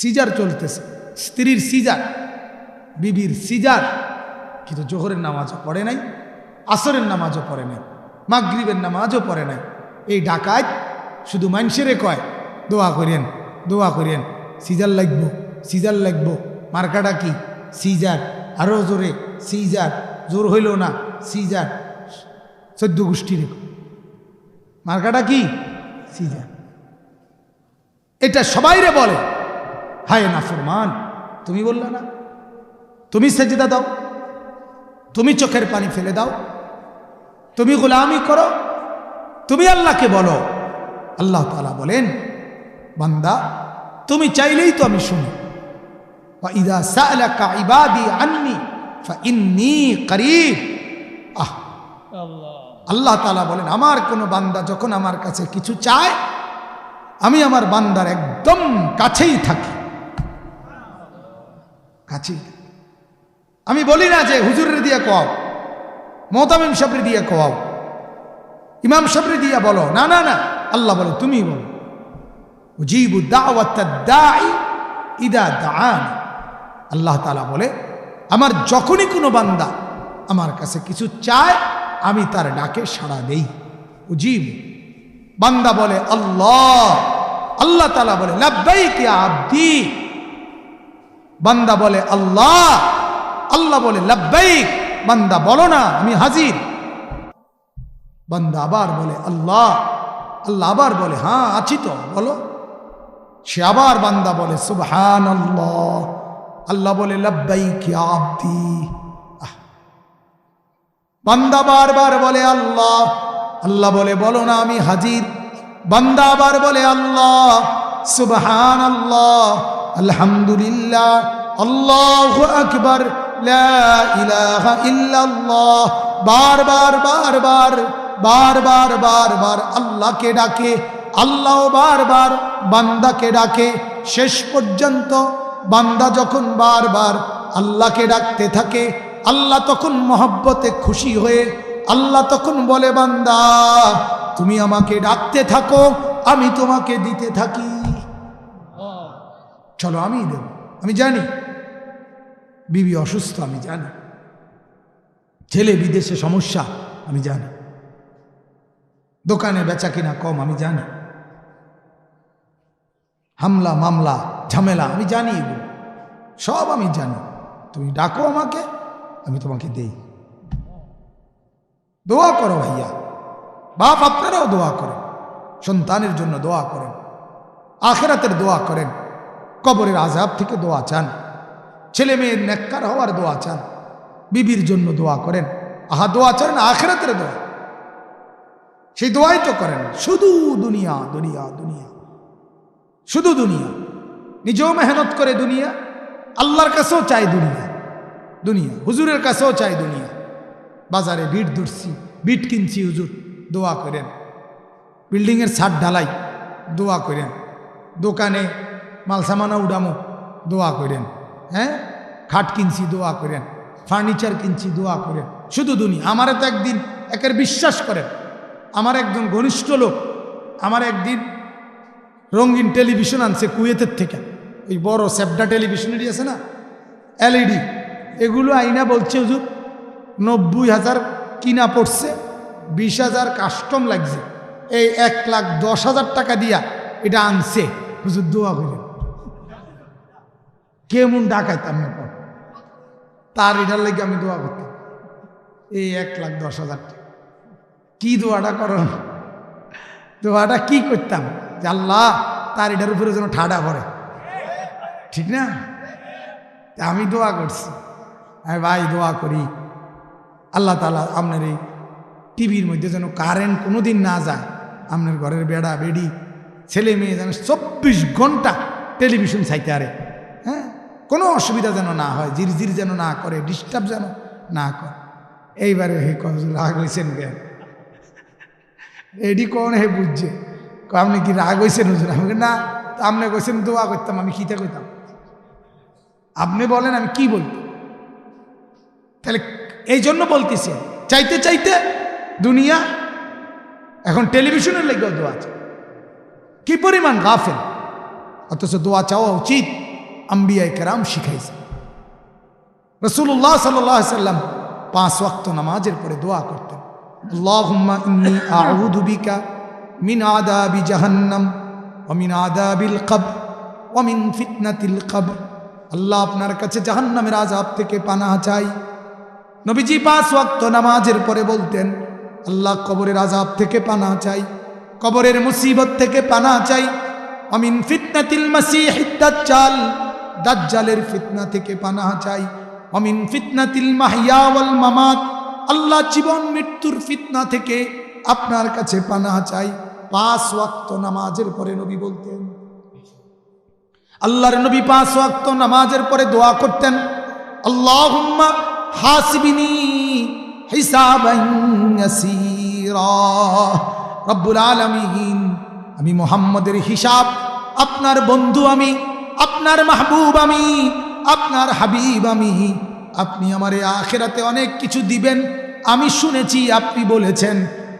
Caesar চলতেছে। স্ত্রীর caesar, বিবির সিজার, কিন্তু জোহরের নামাজও পড়ে নাই, আসরের নামাজও পড়ে নাই, মাগরিবের নামাজও পড়ে নাই। এই ডাকাত শুধু মানুষেরে কয়, দোয়া করেন দোয়া করেন, সিজার লাগবো সিজার লাগবো, মার্কাটা কি? সিজার আরও জোরে, সিজার, জোর হইল না, সিজার। চোদ্দ গোষ্ঠীর মার্কাটা কি? সিজার। এটা সবাইরে বলে। হায় নাফরমান তুমি বললে না। তুমি সেজদা দাও, তুমি চোখের পানি ফেলে দাও, তুমি গোলামি করো, তুমি আল্লাহকে বলো। আল্লাহ তালা বলেন, বান্দা, তুমি চাইলেই তো আমি শুনি। ইবাদি আল্লাহ তালা বলেন, আমার কোনো বান্দা যখন আমার কাছে কিছু চায়, আমি আমার বান্দার একদম কাছেই থাকি। থাকি। আমি বলি না যে হুজুরের দিয়ে কোয়াও মোহতামিম সাবরি দিয়ে কোয়াও ইমাম সাবরি দিয়ে বলো। না না না, আল্লাহ বলো তুমি বলো। উজিবু দাওয়াত দাই ইদা আল্লাহ তালা বলে, আমার যখনই কোনো বান্দা আমার কাছে কিছু চায়, আমি তার ডাকে সাড়া দেই। উজিব। বান্দা বলে, আল্লাহ। আল্লাহ তালা বলে, লাব্বাইক ইয়া আব্দি। বান্দা বলে, আল্লাহ। আল্লাহ বলে, লাব্বাইক। বান্দা, বলো না, আমি হাজির। বান্দা আবার বলে, আল্লাহ। আল্লাহ আবার বলে হ্যাঁ আছি তো, বলো। সে আবার বান্দা বলে সুবহান আল্লাহ আল্লাহ বলে, লাব্বাইক আব্দি। বান্দা বারবার বলে, আল্লাহ। আল্লাহ বলে, বলো না, আমি হাজির। বান্দা আবার বলে, আল্লাহ। সুবহান আল্লাহ আলহামদুলিল্লাহ, আল্লাহ আকবার ইল্লাল্লাহ বারবার বারবার বারবার বারবার আল্লাহকে ডাকে, আল্লাহ বারবার বান্দাকে ডাকে, শেষ পর্যন্ত বান্দা যখন বারবার আল্লাহকে ডাকতে থাকে, আল্লাহ তখন মহব্বতে খুশি হয়ে, আল্লাহ তখন বলে, বান্দা, তুমি আমাকে ডাকতে থাকো, আমি তোমাকে দিতে থাকি। চলো আমি দেব। আমি জানি। বিবি অসুস্থ, আমি জানি। ছেলে বিদেশে সমস্যা, আমি জানি। দোকানে বেচা কিনা কম, আমি জানি। হামলা, মামলা, ঝামেলা, আমি জানি এগুলো। সব আমি জানি। তুমি ডাকো আমাকে, আমি তোমাকে দেই। দোয়া করো ভাইয়া। বাপ আপনারাও দোয়া করেন। সন্তানের জন্য দোয়া করেন। আখেরাতের দোয়া করেন। কবরের আজাব থেকে দোয়া চান। ছেলে মেয়ের নেককার হওয়ার দোয়া চান। বিবির জন্য দোয়া করেন। আহা, দোয়া চান, আখেরাতের দোয়া। সেই দোয়াই তো করেন। শুধু দুনিয়া দুনিয়া দুনিয়া। শুধু দুনিয়া। নিজেও মেহনত করে দুনিয়া। আল্লাহর কাছেও চাই দুনিয়া। দুনিয়া। হুজুরের কাছেও চাই দুনিয়া। বাজারে বিট ধরছি, বিট কিনছি, হুজুর। দোয়া করেন। বিল্ডিংয়ের ছাদ ঢালাই। দোয়া করেন। দোকানে মালসামানা উডামো, দোয়া করেন হ্যাঁ? খাট কিনছি, দোয়া করেন, ফার্নিচার কিনছি, দোয়া করেন। শুধু দুনি, আমারে তো একদিন একের বিশ্বাস করেন। আমার একজন ঘনিষ্ঠ লোক, আমার একদিন রঙিন টেলিভিশন আনছে কুয়েতের থেকে। ওই বড় সেপডা টেলিভিশনেরই আছে না? এলইডি। এগুলো আইনা বলছে, হুজুর, নব্বই হাজার কিনা পড়ছে, বিশ হাজার কাস্টম লাগছে। এই এক লাখ দশ হাজার টাকা দিয়া এটা আনছে। হুজুর, দোয়া করেন। কেমন ডাকাইতাম না তার এটার লাগে আমি দোয়া করতাম। এই এক লাখ দশ হাজার টাকা। কি দোয়াটা করো? দোয়াটা কি করতাম? যে আল্লাহ, তার এটার উপরে যেন ঠাডা পড়ে। ঠিক না? আমি দোয়া করছি। আমি ভাই, দোয়া করি। আল্লাহ তালা আপনার এই টিভির মধ্যে যেন কারেন্ট কোনো দিন না যায়। আপনার ঘরের বেড়া, বেড়ি, ছেলে মেয়ে যেন চব্বিশ ঘণ্টা টেলিভিশন চাইতে আরে। কোনো অসুবিধা যেন না হয় জিরজির যেন না করে ডিস্টার্ব যেন না করে। এইবারে হে কজ রাগ হয়েছেন জ্ঞান এডি কোন হে বুঝছে? আপনি কি রাগ হয়েছেন হুজুর? আমি বলি, না তা আপনি কইছেন দোয়া করতাম আমি কিতা কইতাম। আপনি বলেন আমি কি বলতাম তাহলে এই জন্য বলতেছি চাইতে চাইতে দুনিয়া এখন টেলিভিশনের লেগেও দোয়া আছে কি পরিমাণ গাফেল? অথচ দোয়া চাওয়া উচিত। আম্বিয়াই কেরাম শিখাইছে। রসুল্লাহ সাল্লাম পাঁচ ওয়াক্ত নামাজের পরে দোয়া করতেন। আল্লাহুম্মা ইন্নি আউযু মিন আদাবি জাহান্নাম ওয়া মিন আদাবিল কবর ওয়া মিন ফিতনাতিল কবর। আল্লাহ আপনার কাছে জাহান্নামের আযাব থেকে পানাহ চাই। নবীজি পাঁচ ওয়াক্ত নামাজের পরে বলতেন, আল্লাহ কবরের আযাব থেকে পানাহ চাই, কবরের মুসিবত থেকে পানা চাই। অমিন ফিতনাতিল মাসিহিদ দাজ্জাল। দাজ্জালের ফিতনা থেকে পানাহ চাই। অমিন ফিতনাতিল মাহিয়া ওয়াল মামাত। আল্লাহ জীবন, মৃত্যুর ফিতনা থেকে আপনার কাছে পানাহ চাই। পাঁচ ওয়াক্ত নামাজের পরে নবী বলতেন। আল্লাহর নবী পাঁচ ওয়াক্ত নামাজের পরে দোয়া করতেন। আল্লাহুম্মা হাসিবিনি রব্বুল আলামিন, আমি মোহাম্মদের হিসাব, আপনার বন্ধু আমি আপনার মাহবুব আমি, আপনার হাবিব আমি। আপনি আমার এই আখেরাতে অনেক কিছু দিবেন। আমি শুনেছি আপনি বলেছেন,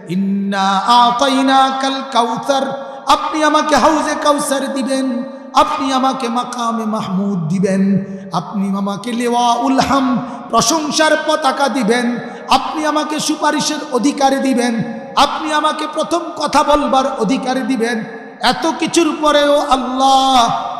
ইন্না আতাইনা কাল কাউসার। আপনি আমাকে হাউজে কাউসার দিবেন, আপনি আমাকে মাকামে মাহমুদ দিবেন, আপনি আমাকে লেওয়া উলহাম প্রশংসার পতাকা দিবেন, আপনি আমাকে সুপারিশের অধিকার দিবেন, আপনি আমাকে প্রথম কথা বলবার অধিকার দিবেন। এত কিছুর পরেও আল্লাহ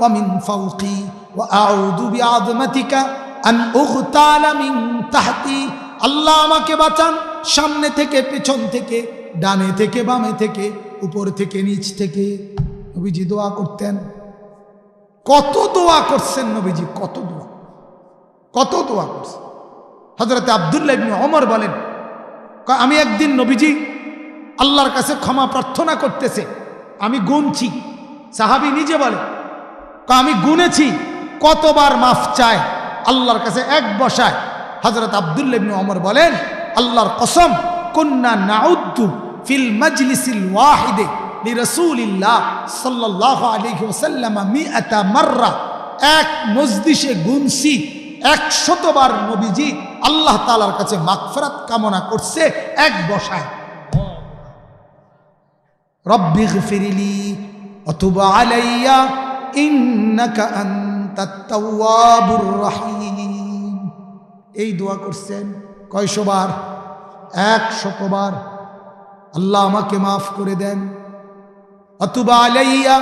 ومن فوقي وأعوذ بعظمتك أن أغتال من تحتي আল্লাহ আমাকে বাঁচান সামনে থেকে পেছন থেকে ডানে থেকে বামে থেকে উপর থেকে নিচ থেকে নবীজি দোয়া করতেন কত দোয়া করছেন নবীজি কত দোয়া কত দোয়া করছেন হজরত আবদুল্লাহ ইবনে ওমর বলেন কয়, আমি একদিন নবীজি আল্লাহর কাছে ক্ষমা প্রার্থনা করতেছে আমি গুনছি সাহাবি নিজে বলে কয়, আমি গুনেছি, কতবার মাফ চায়, আল্লাহর কাছে এক বসায়। হজরত আবদুল্লাহ ইবনে ওমর বলেন, আল্লাহর কসম কন্যা নাউদ্দু ফিল মজলিসিল ওয়াহিদে লিরাসূলিল্লাহ সাল্লাল্লাহু আলাইহি ওয়াসাল্লাম মিআতা মাররা। এক মজলিসে গুনছি, একশতবার নবীজি আল্লাহ তাআলার কাছে মাগফিরাত কামনা করছে, এক বসায়। রব্বি গফিরলি অথবা আলাইয়া। এই দোয়া করছেন কয়শোবার একশতবার আল্লাহ আমাকে মাফ করে দেন। অতুবা আলাইয়া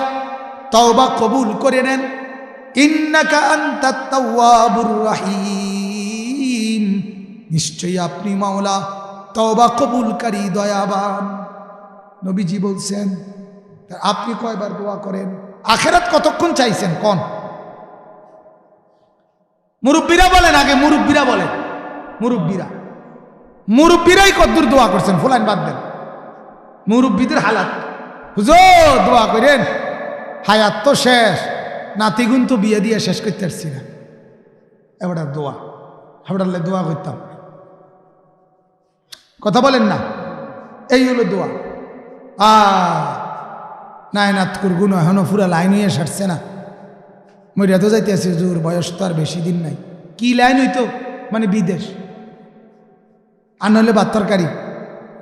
তওবা কবুল করে নেন। ইন্নাকা আনতাত তাওয়াবুর রহিম। নিশ্চয়ই আপনি মাওলা তওবা কবুলকারী, দয়াবান। নবীজি বলছেন, আপনি কয়বার দোয়া করেন? আখেরাত কতক্ষণ চাইছেন? কোন? মুরব্বীরা বলেন আগে, মুরব্বীরা বলেন। মুরব্বীরা। মুরব্বীরাই কদ্দুর দোয়া করছেন, ফুলাইন বাদ দেন। মুরব্বীদের হালাত। দোয়া করেন। হায়াত তো শেষ, নাতিগুন তো বিয়ে দিয়ে শেষ করতে পারছি না। এবার দোয়া। এবার দোয়া করতাম। কথা বলেন না। এই হলো দোয়া। আ নায়নাত করগুন এখনও পুরা লাইন হয়ে সারছে না। মরিয়া তো যাইতে আছে জোর বয়স তো আর বেশি দিন নাই। কি লাইন হইতো? মানে বিদেশ। আর নইলে ভাত তরকারি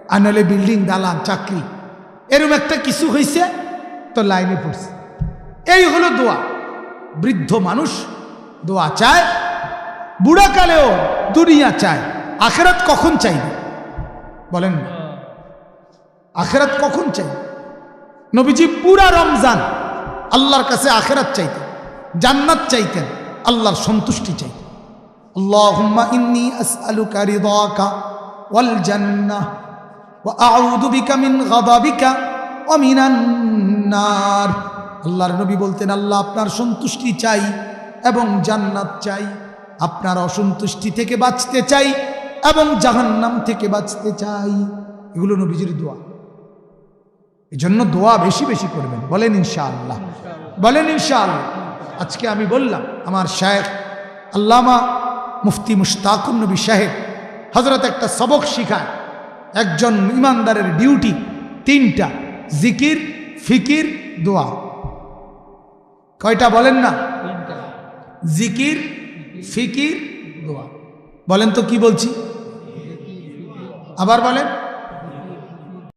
আর নইলে বিল্ডিং দালান, চাকরি। এরকম একটা কিছু হয়েছে তো লাইনে পড়ছে। এই হলো দোয়া। বৃদ্ধ মানুষ দোয়া চায় বুড়াকালেও দুনিয়া চায়। আখেরাত কখন চাইবে? বলেন আখেরাত কখন চাই নবীজি পুরা রমজান আল্লাহর কাছে আখেরাত চাইতেন, জান্নাত চাইতেন, আল্লাহর সন্তুষ্টি চাইতেন। ইন্নী ওয়াল আল্লাহর নবী বলতেন, আল্লাহ আপনার সন্তুষ্টি চাই এবং জান্নাত চাই, আপনার অসন্তুষ্টি থেকে বাঁচতে চাই এবং জাহান্নাম থেকে বাঁচতে চাই। এগুলো নবীজির দোয়া। এই জন্য দোয়া বেশি বেশি করবেন। বলেন ইনশাআল্লাহ। বলেন ইনশাআল্লাহ। আজকে আমি বললাম, আমার শায়েখ আল্লামা মুফতি মুশতাকুর নবী সাহেব হজরত একটা সবক শিখায়। একজন ইমানদারের ডিউটি, তিনটা, জিকির, ফিকির, দোয়া। কয়টা বলেন না? জিকির, ফিকির, দোয়া। বলেন তো কি বলছি? আবার বলেন।